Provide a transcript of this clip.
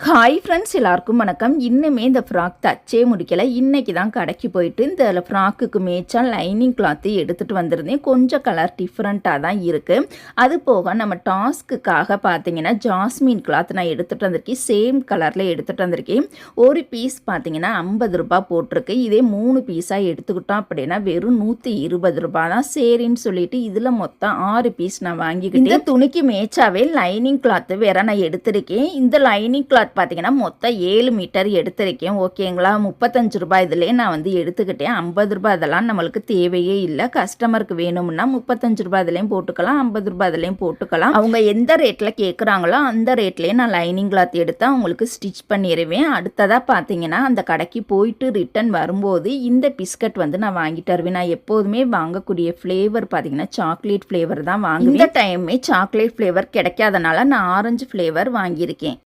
Hi friends எல்லாருக்கும் வணக்கம். இன்னுமே இந்த ஃப்ராக் தச்சே முடிக்கலை. இன்றைக்கி தான் கடைக்கு போயிட்டு இந்த ஃப்ராக்குக்கு மேய்ச்சா லைனிங் கிளாத்து எடுத்துகிட்டு வந்திருந்தேன். கொஞ்சம் கலர் டிஃப்ரெண்ட்டாக தான் இருக்குது அது போக நம்ம டாஸ்க்குக்காக பார்த்தீங்கன்னா ஜாஸ்மின் கிளாத் நான் எடுத்துகிட்டு வந்திருக்கேன். சேம் கலரில் எடுத்துகிட்டு வந்திருக்கேன். ஒரு பீஸ் பார்த்தீங்கன்னா ஐம்பது ரூபாய் போட்டிருக்கு. இதே மூணு பீஸாக எடுத்துக்கிட்டோம் அப்படின்னா வெறும் நூற்றி இருபது ரூபா தான். சரின்னு சொல்லிட்டு இதில் மொத்தம் ஆறு பீஸ் நான் வாங்கிக்கிட்டேன். துணிக்கு மேய்ச்சாவே லைனிங் கிளாத்து வேற நான் எடுத்திருக்கேன். இந்த லைனிங் கிளாத் பார்த்தீங்கன்னா மொத்தம் ஏழு மீட்டர் எடுத்திருக்கேன். ஓகேங்களா முப்பத்தஞ்சு ரூபாய் இதுலேயே நான் வந்து எடுத்துக்கிட்டேன். ஐம்பது ரூபாய் அதெல்லாம் நம்மளுக்கு தேவையே இல்லை. கஸ்டமருக்கு வேணும்னா முப்பத்தஞ்சு ரூபாய் இதுலேயும் போட்டுக்கலாம். ஐம்பது ரூபாய் இதுலேயும் போட்டுக்கலாம். அவங்க எந்த ரேட்டில் கேட்குறாங்களோ அந்த ரேட்லேயே நான் லைனிங் கிளாத் எடுத்து அவங்களுக்கு ஸ்டிச் பண்ணிடுவேன் அடுத்ததாக பார்த்தீங்கன்னா அந்த கடைக்கு போயிட்டு ரிட்டன் வரும்போது இந்த பிஸ்கட் வந்து நான் வாங்கிட்டு வருவேன். நான் எப்போதுமே வாங்கக்கூடிய ஃப்ளேவர் பார்த்தீங்கன்னா சாக்லேட் ஃப்ளேவர் தான் வாங்குவேன். இந்த டைமே சாக்லேட் ஃப்ளேவர் கிடைக்காதனால நான் ஆரஞ்சு ஃப்ளேவர் வாங்கியிருக்கேன்.